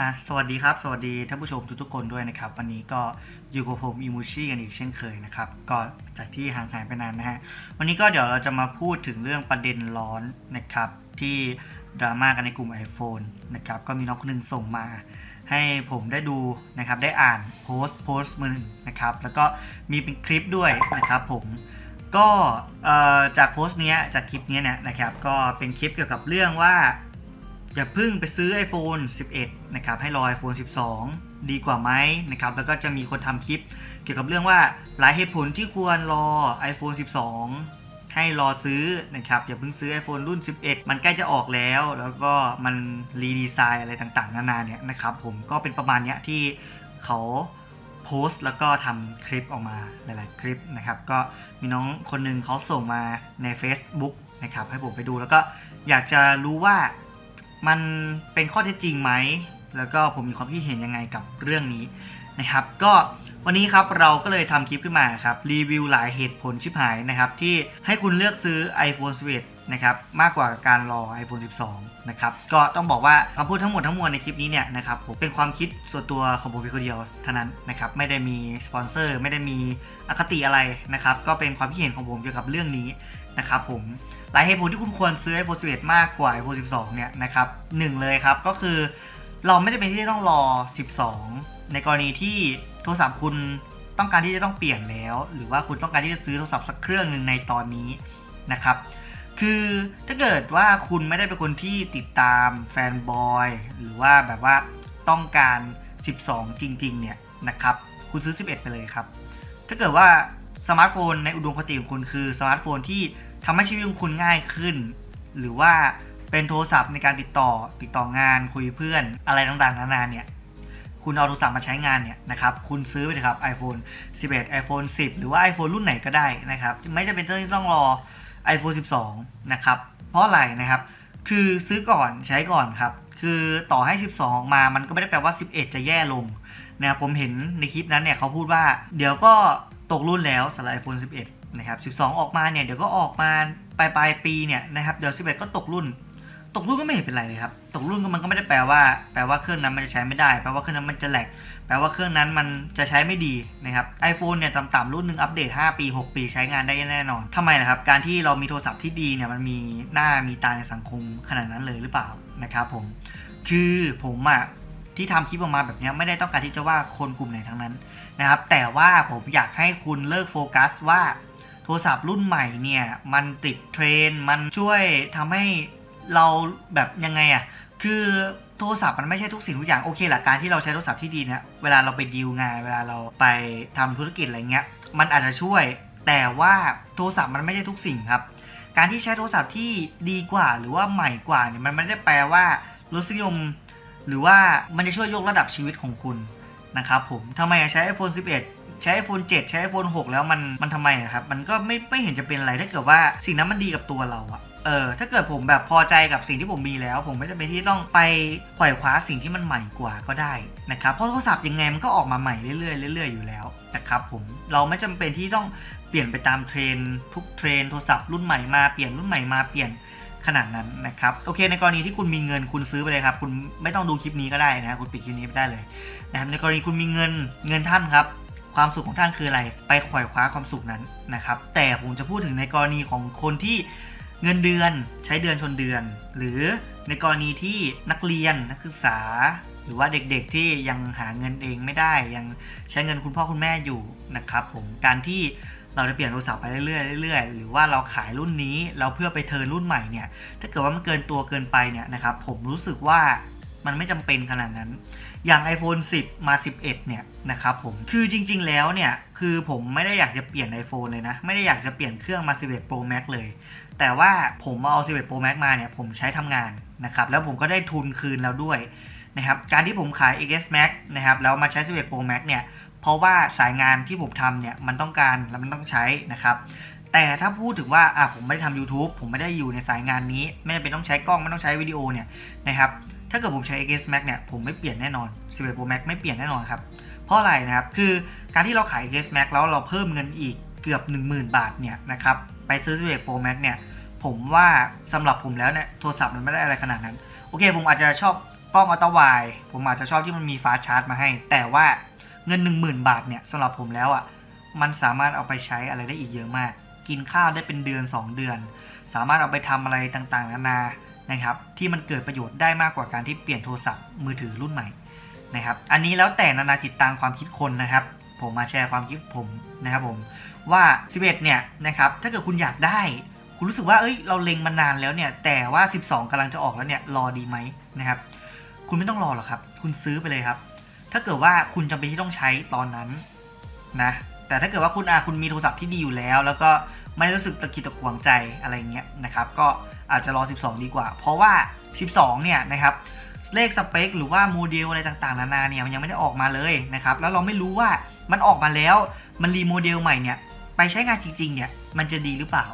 อะสวัสดีครับ สวัสดีท่านผู้ชมทุกๆคนด้วยนะครับ วันนี้ก็อยู่กับผมอิมูชิกันอีกเช่นเคยนะครับก็จากที่ห่างหายไปนานนะฮะวันนี้ก็เดี๋ยวเราจะมาพูดถึงเรื่องประเด็นร้อนนะครับที่ดราม่ากันในกลุ่ม iPhone นะครับก็มีน้องคนหนึงส่งมา ให้ผมได้ดูนะครับได้อ่านโพสต์โพสต์มือหนึ่งนะครับแล้วก็มีเป็นคลิปด้วยนะครับผมก็จากโพสต์เนี้ยจากคลิปเนี้ยเนี่ยนะครับก็เป็นคลิปเกี่ยวกับเรื่องว่า อย่าเพิ่งไปซื้อ iPhone 11 นะครับ ให้รอ iPhone 12 ดีกว่าไหมนะครับ แล้วก็จะมีคนทำคลิปเกี่ยวกับเรื่องว่าหลายเหตุผลที่ควรรอ iPhone 12 ให้รอซื้อนะครับ อย่าเพิ่งซื้อ iPhone รุ่น 11 มันใกล้จะออกแล้ว แล้วก็มันรีดีไซน์อะไรต่างๆ นานาเนี่ยนะครับ ผมก็เป็นประมาณเนี้ยที่เขาโพสต์แล้วก็ทำคลิปออกมาหลาย ๆ คลิปนะครับ ก็มีน้องคนหนึงเขาส่งมาใน Facebook นะครับ ให้ผมไปดูแล้วก็อยากจะรู้ว่า มันเป็นข้อเท็จจริงไหม แล้วก็ผมมีความคิดเห็นยังไงกับเรื่องนี้นะครับ ก็วันนี้ครับเราก็เลยทำคลิปขึ้นมาครับรีวิวหลายเหตุผลชิบหายนะครับ ที่ให้คุณเลือกซื้อ iPhone 11นะครับมากกว่าการรอ iPhone 12 นะครับ ก็ต้องบอกว่าคำพูดทั้งหมดทั้งมวลในคลิปนี้เนี่ยนะครับผมเป็นความคิดส่วนตัวของผมเพียงคนเดียวเท่านั้นนะครับ ไม่ได้มีสปอนเซอร์ ไม่ได้มีอคติอะไรนะครับ ก็เป็นความคิดเห็นของผมเกี่ยวกับเรื่องนี้ นะครับผมหลายเหตุผลที่คุณควรซื้อ iPhone 11 มากกว่า iPhone 12 เนี่ยนะครับหนึ่งเลยครับก็คือเราไม่จำเป็นที่จะต้องรอ 12 ในกรณีที่โทรศัพท์คุณต้องการที่จะต้องเปลี่ยนแล้ว หรือว่าคุณต้องการที่จะซื้อโทรศัพท์สักเครื่องหนึ่งในตอนนี้นะครับคือถ้าเกิดว่าคุณไม่ได้เป็นคนที่ติดตามแฟนบอยหรือว่าแบบว่าต้องการ 12 จริงๆ เนี่ยนะครับคุณซื้อ 11 ไปเลยครับ ถ้าเกิดว่าสมาร์ทโฟนในอุดมคติของคุณคือสมาร์ทโฟนที่ ทำให้ชีวิตของคุณง่ายขึ้น หรือว่าเป็นโทรศัพท์ในการติดต่อติดต่องานคุยเพื่อนอะไรต่างๆนานาเนี่ยคุณเอาโทรศัพท์มาใช้งานเนี่ยนะครับคุณซื้อไปเลยครับ iPhone 11 iPhone 10 หรือว่า iPhone รุ่นไหนก็ได้นะครับไม่จำเป็นต้องรอ iPhone 12 นะครับเพราะอะไรนะครับ คือซื้อก่อนใช้ก่อนครับ คือต่อให้ 12มามันก็ไม่ได้แปลว่า 11 จะแย่ลงนะครับผมเห็นในคลิปนั้นเนี่ยเขาพูดว่า เดี๋ยวก็ตกรุ่นแล้วสำหรับ iPhone 11 นะครับ12 ออกมาเนี่ยเดี๋ยวก็ออกมาปลายปลายปีเนี่ยนะครับเดี๋ยว11 ก็ตกรุ่น ตกรุ่นก็ไม่เห็นเป็นไรเลยครับ ตกรุ่นก็มันก็ไม่ได้แปลว่า แปลว่าเครื่องนั้นมันจะใช้ไม่ได้ แปลว่าเครื่องนั้นมันจะแหลก แปลว่าเครื่องนั้นมันจะใช้ไม่ดีนะครับ iPhone เนี่ยต่ำๆรุ่นหนึ่งอัปเดต 5 ปี 6 ปีใช้งานได้แน่นอนทำไมนะครับ การที่เรามีโทรศัพท์ที่ดีเนี่ยมันมีหน้ามีตาในสังคมขนาดนั้นเลยหรือเปล่านะครับผม คือผมอะที่ทำคลิปออกมาแบบนี้ไม่ได้ต้องการที่จะว่าคนกลุ่มไหนทั้งนั้นนะครับ แต่ว่าผมอยากให้คุณเลิกโฟกัสว่า โทรศัพท์รุ่นใหม่เนี่ย มันติดเทรนมันช่วยทำให้เราแบบยังไงอะคือโทรศัพท์มันไม่ใช่ทุกสิ่งทุกอย่างโอเคแหละการที่เราใช้โทรศัพท์ที่ดีเนี่ยเวลาเราไปดีลงานเวลาเราไปทำธุรกิจอะไรเงี้ยมันอาจจะช่วย แต่ว่าโทรศัพท์มันไม่ใช่ทุกสิ่งครับ การที่ใช้โทรศัพท์ที่ดีกว่า หรือว่าใหม่กว่าเนี่ยมันไม่ได้แปลว่ารสนิยม หรือว่ามันจะช่วยยกระดับชีวิตของคุณนะครับผมทำไมอะใช้ iPhone 11 ใช้ iPhone 7 ใช้ iPhone 6 แล้วมันมันทำไมอะครับ มันก็ไม่ไม่เห็นจะเป็นอะไรถ้าเกิดว่าสิ่งนั้นมันดีกับตัวเราอะเออถ้าเกิดผมแบบพอใจกับสิ่งที่ผมมีแล้ว ผมไม่จำเป็นที่ต้องไปขว่คว้าสิ่งที่มันใหม่กว่าก็ได้นะครับเพราะโทรศัพท์ยังไงมันก็ออกมาใหม่เรื่อยๆเรื่อยๆอยู่แล้วนะครับผมเราไม่จำเป็นที่ต้องเปลี่ยนไปตามเทรนทุกเทรนโทรศัพท์รุ่นใหม่มาเปลี่ยนรุ่นใหม่มาเปลี่ยนขนาดนั้นนะครับโอเคในกรณีที่คุณมีเงินคุณซื้อไปเลยครับ คุณไม่ต้องดูคลิปนี้ก็ได้นะคุณปิดคลิปนี้ไปได้เลยนะครับในกรณีคุณมีเงินเงินท่านครับ ความสุขของท่านคืออะไร ไปขวายคว้าความสุขนั้นนะครับ แต่ผมจะพูดถึงในกรณีของคนที่เงินเดือนใช้เดือนชนเดือน หรือในกรณีที่นักเรียนนักศึกษา หรือว่าเด็กๆที่ยังหาเงินเองไม่ได้ยังใช้เงินคุณพ่อคุณแม่อยู่นะครับผมการที่เราจะเปลี่ยนโทรศัพท์ไปเรื่อยๆเรื่อยๆ หรือว่าเราขายรุ่นนี้เราเพื่อไปเทิร์นรุ่นใหม่เนี่ยถ้าเกิดว่ามันเกินตัวเกินไปเนี่ยนะครับผมรู้สึกว่า มันไม่จำเป็นขนาดนั้น อย่าง iPhone 10 มา 11 เนี่ยนะครับผม คือจริงๆ แล้วเนี่ย คือผมไม่ได้อยากจะเปลี่ยน iPhone เลยนะ ไม่ได้อยากจะเปลี่ยนเครื่องมา 11 Pro Max เลย แต่ว่าผมเอา 11 Pro Max มาเนี่ย ผมใช้ทำงานนะครับ แล้วผมก็ได้ทุนคืนแล้วด้วยนะครับ การที่ผมขาย XS Max นะครับ แล้วมาใช้ 11 Pro Max เนี่ย เพราะว่าสายงานที่ผมทำเนี่ย มันต้องการแล้วมันต้องใช้นะครับแต่ถ้าพูดถึงว่าอะผมไม่ได้ทำ YouTube ผมไม่ได้อยู่ในสายงานนี้ ไม่จำเป็นต้องใช้กล้องไม่ต้องใช้วิดีโอเนี่ยนะครับ ถ้าเกิดผมใช้ XS Max เนี่ยผมไม่เปลี่ยนแน่นอน 11 Pro Max ไม่เปลี่ยนแน่นอนครับ เพราะอะไรนะครับ คือการที่เราขาย XS Max แล้วเราเพิ่มเงินอีกเกือบ 10,000 บาทเนี่ยนะครับไปซื้อ 11 Pro Max เนี่ยผมว่าสำหรับผมแล้วเนี่ยโทรศัพท์มันไม่ได้อะไรขนาดนั้น โอเค ผมอาจจะชอบกล้องอัลตร้าไวผมอาจจะชอบที่มันมีฟาชาร์จมาให้ แต่ว่าเงิน 10,000 บาทเนี่ยสำหรับผมแล้วอะมันสามารถเอาไปใช้อะไรได้อีกเยอะมาก กินข้าวได้เป็นเดือน 2 เดือน สามารถเอาไปทำอะไรต่างๆ นานา นะครับที่มันเกิดประโยชน์ได้มากกว่าการที่เปลี่ยนโทรศัพท์มือถือรุ่นใหม่นะครับอันนี้แล้วแต่นานาจิตตังความคิดคนนะครับ ผมมาแชร์ความคิดผมนะครับผมว่า 11 เนี่ยนะครับถ้าเกิดคุณอยากได้ คุณรู้สึกว่าเอ้ยเราเล็งมานานแล้วเนี่ยแต่ว่า 12กำลังจะออกแล้วเนี่ยรอดีไหมนะครับคุณไม่ต้องรอหรอกครับ คุณซื้อไปเลยครับ ถ้าเกิดว่าคุณจำเป็นที่ต้องใช้ตอนนั้นนะแต่ถ้าเกิดว่าคุณอาคุณมีโทรศัพท์ที่ดีอยู่แล้ว แล้วก็ ไม่รู้สึกตะกิดตะขวงใจอะไรเงี้ยนะครับก็อาจจะรอ 12 ดีกว่า เพราะว่า 12 เนี่ยนะครับเลขสเปคหรือว่าโมเดลอะไรต่างๆ นานาเนี่ยมันยังไม่ได้ออกมาเลยนะครับแล้วเราไม่รู้ว่ามันออกมาแล้วมันรีโมเดลใหม่เนี่ยไปใช้งานจริงๆเนี่ยมันจะดีหรือเปล่า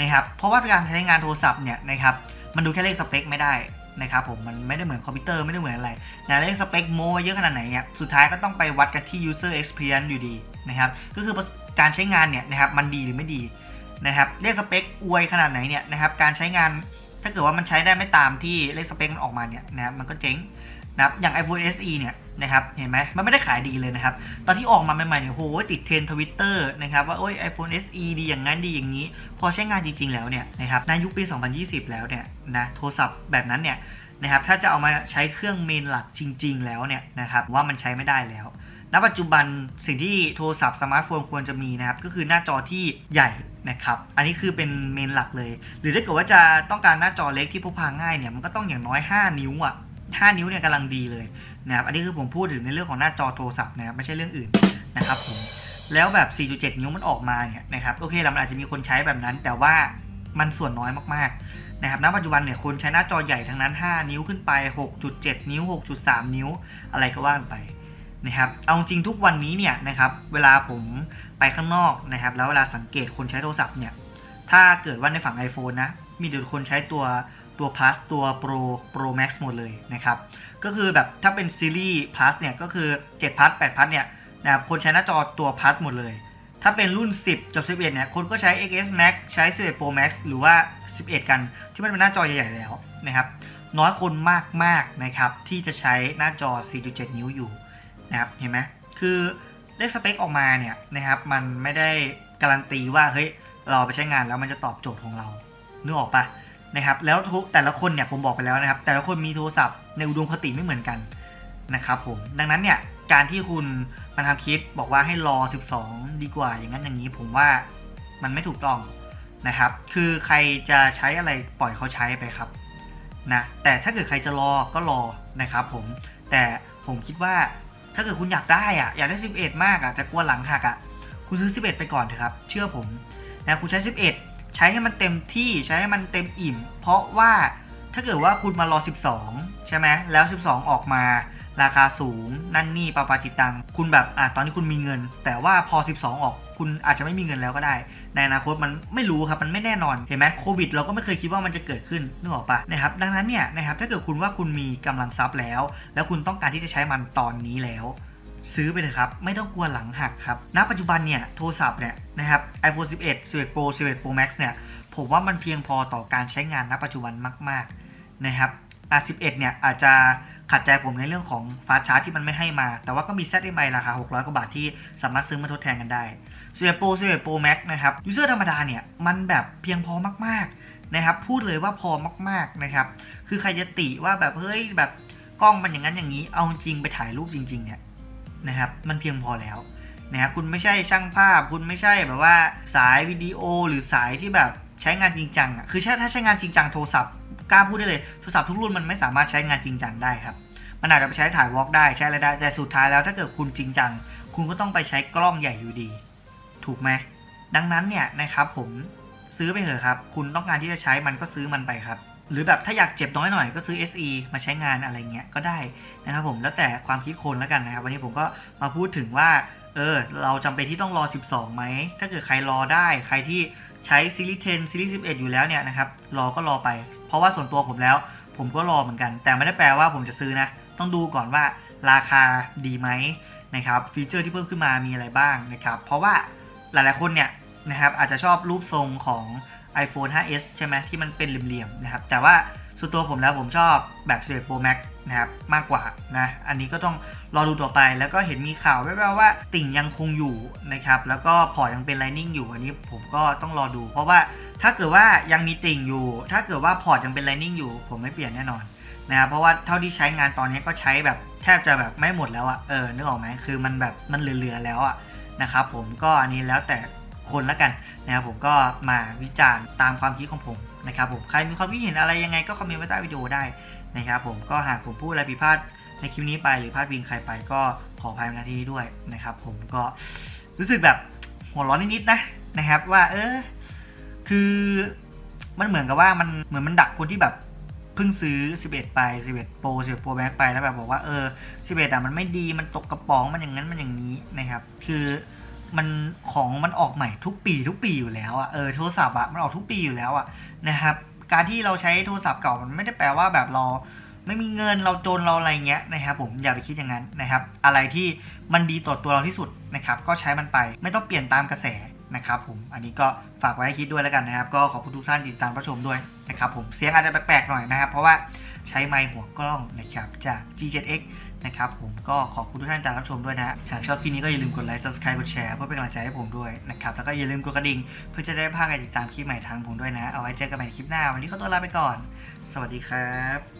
นะครับเพราะว่าการใช้งานโทรศัพท์เนี่ยนะครับมันดูแค่เลขสเปคไม่ได้นะครับผมมันไม่ได้เหมือนคอมพิวเตอร์ไม่ได้เหมือนอะไรนะเลขสเปคโมไว้เยอะขนาดไหนเนี่ยสุดท้ายก็ต้องไปวัดกันที่ user experience อยู่ดีนะครับก็คือการใช้งานเนี่ยนะครับมันดีหรือไม่ดี นะครับเลขสเปคอวยขนาดไหนเนี่ยนะครับการใช้งานถ้าเกิดว่ามันใช้ได้ไม่ตามที่เลขสเปคมันออกมาเนี่ยนะครับมันก็เจ๊งนะครับอย่าง iPhone SE เนี่ยนะครับเห็นไหมมันไม่ได้ขายดีเลยนะครับ ตอนที่ออกมาใหม่ๆเนี่ยโหติดเทรนทวิตเตอร์นะครับว่าโอ้ย iPhone SE ดีอย่างนั้นดีอย่างนี้ พอใช้งานจริงๆแล้วเนี่ยนะครับในยุคปี 2020 แล้วเนี่ยนะโทรศัพท์แบบนั้นเนี่ยนะครับถ้าจะเอามาใช้เครื่องเมนหลักจริง ๆ แล้วเนี่ยนะครับว่ามันใช้ไม่ได้แล้ว ณปัจจุบันสิ่งที่โทรศัพท์สมาร์ทโฟนควรจะมีนะครับ ก็คือหน้าจอที่ใหญ่นะครับ อันนี้คือเป็นเมนหลักเลย หรือถ้าเกิดว่าจะต้องการหน้าจอเล็กที่พกพาง่ายเนี่ยมันก็ต้องอย่างน้อย 5 นิ้วอะ่ะ5นิ้วเนี่ยกำลังดีเลยนะครับอันนี้คือผมพูดถึงในเรื่องของหน้าจอโทรศัพท์นะครับไม่ใช่เรื่องอื่นนะครับผมแล้วแบบ 4.7 นิ้วมันออกมาเนี่ยนะครับโอเคแล้วมันอาจจะมีคนใช้แบบนั้น แต่ว่ามันส่วนน้อยมากๆนะครับณปัจจุบันเนี่ยคนใช้หน้าจอใหญ่ทั้งนั้น 5 นิ้วขึ้นไป 6.7 นิ้ว 6.3 นิ้ว อะไรก็ว่าไป นะครับเอาจริงทุกวันนี้เนี่ยนะครับเวลาผมไปข้างนอกนะครับ แล้วเวลาสังเกตคนใช้โทรศัพท์เนี่ยถ้าเกิดว่าในฝั่ง iPhone นะมีแต่คนใช้ตัวตัว plus ตัว pro pro max หมดเลยนะครับก็คือแบบถ้าเป็นซีรีส์ plus เนี่ยก็คือ7 plus 8 plus เนี่ยนะครับคนใช้หน้าจอตัว plus หมดเลย ถ้าเป็นรุ่น 10กับ11เนี่ยคนก็ใช้ XS Max ใช้ 11 Pro Max หรือว่า 11 กันที่มันเป็นหน้าจอใหญ่ๆแล้วนะครับน้อยคนมากๆนะครับที่จะใช้หน้าจอ 4.7 นิ้วอยู่ นะครับเห็นไหมคือเลขสเปคออกมาเนี่ยนะครับมันไม่ได้การันตีว่าเฮ้ยเราไปใช้งานแล้วมันจะตอบโจทย์ของเรานึกออกปะนะครับแล้วทุกแต่ละคนเนี่ยผมบอกไปแล้วนะครับ แต่ละคนมีโทรศัพท์ในอุดมคติไม่เหมือนกันนะครับผมดังนั้นเนี่ยการที่คุณมาทำคลิปบอกว่าให้รอ 12 ดีกว่าอย่างนั้นอย่างนี้ผมว่ามันไม่ถูกต้องนะครับ คือใครจะใช้อะไรปล่อยเขาใช้ไปครับนะแต่ถ้าเกิดใครจะรอก็รอนะครับผมแต่ผมคิดว่า ถ้าเกิดคุณอยากได้อะอยากได้ 11 มากอะแต่กลัวหลังหักอะคุณซื้อ 11 ไปก่อนเถอะครับ เชื่อผมนะคุณใช้ 11 ใช้ให้มันเต็มที่ใช้ให้มันเต็มอิ่ม เพราะว่าถ้าเกิดว่าคุณมารอ 12 ใช่ไหมแล้ว 12 ออกมาราคาสูงนั่นนี่ปาปาจิตัง คุณแบบอะตอนนี้คุณมีเงิน แต่ว่าพอ 12 ออก คุณอาจจะไม่มีเงินแล้วก็ได้ ในอนาคตมันไม่รู้ครับมันไม่แน่นอนเห็นไหมโควิดเราก็ไม่เคยคิดว่ามันจะเกิดขึ้นนึกออกปะนะครับดังนั้นเนี่ยนะครับถ้าเกิดคุณว่าคุณมีกำลังทรัพย์แล้ว แล้วคุณต้องการที่จะใช้มันตอนนี้แล้วซื้อไปเลยครับ ไม่ต้องกลัวหลังหักครับ ณ ปัจจุบันเนี่ย โทรศัพท์เนี่ยนะครับ iPhone 11 11 Pro 11 Pro Max เนี่ย ผมว่ามันเพียงพอต่อการใช้งานณ ปัจจุบันมาก ๆ นะครับอะ11 เนี่ย อาจจะขัดใจผมในเรื่องของฟาชาร์จที่มันไม่ให้มา แต่ว่าก็มี ZMI ราคา 600 กว่าบาทที่สามารถซื้อมาทดแทนกันได้ 11 Pro 11 Pro Max นะครับยูเซอร์ธรรมดาเนี่ยมันแบบเพียงพอมากๆนะครับพูดเลยว่าพอมากๆนะครับคือใครจะติว่าแบบเฮ้ยแบบกล้องมันอย่างนั้นอย่างนี้เอาจริงไปถ่ายรูปจริงๆเนี่ยนะครับมันเพียงพอแล้วนะครับคุณไม่ใช่ช่างภาพ คุณไม่ใช่แบบว่าสายวิดีโอหรือสายที่แบบใช้งานจริงจังอะคือถ้าใช้งานจริงจังโทรศัพท์กล้าพูดได้เลยโทรศัพท์ทุกรุ่นมันไม่สามารถใช้งานจริงจังได้ครับมันอาจจะไปใช้ถ่ายวอล์กได้ใช้อะไรได้แต่สุดท้ายแล้วถ้าเกิดคุณจริงจัง คุณก็ต้องไปใช้กล้องใหญ่อยู่ดี ถูกไหมดังนั้นเนี่ยนะครับผมซื้อไปเถอะครับ คุณต้องการที่จะใช้มันก็ซื้อมันไปครับ หรือแบบถ้าอยากเจ็บน้อยหน่อยก็ซื้อ SE มาใช้งานอะไรเงี้ยก็ได้นะครับผมแล้วแต่ความคิดคนแล้วกันนะครับ วันนี้ผมก็มาพูดถึงว่าเออเราจำเป็นที่ต้องรอ 12ไหมถ้าเกิดใครรอได้ใครที่ใช้ซีรีส์10ซีรีส์11 อยู่แล้วเนี่ยนะครับรอก็รอไป เพราะว่าส่วนตัวผมแล้ว ผมก็รอเหมือนกัน แต่ไม่ได้แปลว่าผมจะซื้อนะ ต้องดูก่อนว่าราคาดีไหมนะครับฟีเจอร์ที่เพิ่มขึ้นมามีอะไรบ้างนะครับ เพราะว่า หลายๆคนเนี่ยนะครับอาจจะชอบรูปทรงของ iPhone 5s ใช่ไหมที่มันเป็นเหลี่ยมๆนะครับ แต่ว่าส่วนตัวผมแล้วผมชอบแบบ11 Pro Max นะครับมากกว่านะอันนี้ก็ต้องรอดูต่อไปแล้วก็เห็นมีข่าวแว่วๆว่าติ่งยังคงอยู่นะครับแล้วก็พอร์ตยังเป็น Lightning อยู่อันนี้ผมก็ต้องรอดู เพราะว่าถ้าเกิดว่ายังมีติ่งอยู่ ถ้าเกิดว่าพอร์ตยังเป็น Lightning อยู่ ผมไม่เปลี่ยนแน่นอนนะครับเพราะว่าเท่าที่ใช้งานตอนนี้ก็ใช้แบบแทบจะแบบไม่หมดแล้วอะเออนึกออกไหมคือมันแบบมันเหลือๆแล้วอะ นะครับผมก็อันนี้แล้วแต่คนละกันนะครับผมก็มาวิจารณ์ตามความคิดของผมนะครับผมใครมีความคิดเห็นอะไรยังไงก็คอมเมนต์ไว้ใต้วิดีโอได้นะครับผมก็หากผมพูดอะไรผิดพลาดในคลิปนี้ไปหรือพลาดพิงใครไปก็ขออภัยในที่นี้ด้วยนะครับ ผมก็รู้สึกแบบหัวร้อนนิดๆนะนะครับ ว่า เออ คือมันเหมือนกับว่ามันเหมือนมันดักคนที่แบบ เพิ่งซื้อ 11 ไป 11 Pro 11 Pro Max ไปแล้วแบบบอกว่าเออ 11 อะมันไม่ดีมันตกกระป๋องมันอย่างนั้นมันอย่างนี้นะครับ คือมันของมันออกใหม่ทุกปีทุกปีอยู่แล้วอะเออโทรศัพท์อะมันออกทุกปีอยู่แล้วอะนะครับ การที่เราใช้โทรศัพท์เก่ามันไม่ได้แปลว่าแบบเราไม่มีเงินเราจนเราอะไรเงี้ยนะครับผมอย่าไปคิดอย่างนั้นนะครับ อะไรที่มันดีต่อตัวเราที่สุดนะครับ ก็ใช้มันไปไม่ต้องเปลี่ยนตามกระแส นะครับผมอันนี้ก็ฝากไว้ให้คิดด้วยแล้วกันนะครับ ก็ขอบคุณทุกท่านติดตามรับชมด้วยนะครับผมเสียงอาจจะแปลกๆหน่อยนะครับ เพราะว่าใช้ไมค์หัวกล้องนะครับจาก G7X นะครับผมก็ขอบคุณทุกท่านที่ติดตามรับชมด้วยนะฮะหากชอบคลิปนี้ก็อย่าลืมกดไลค์ subscribe กดแชร์เพื่อเป็นกำลังใจให้ผมด้วยนะครับ แล้วก็อย่าลืมกดกระดิ่งเพื่อจะได้ไม่พลาดการติดตามคลิปใหม่ทางผมด้วยนะ เอาไว้เจอกันใหม่ในคลิปหน้า วันนี้ขอตัวลาไปก่อน สวัสดีครับ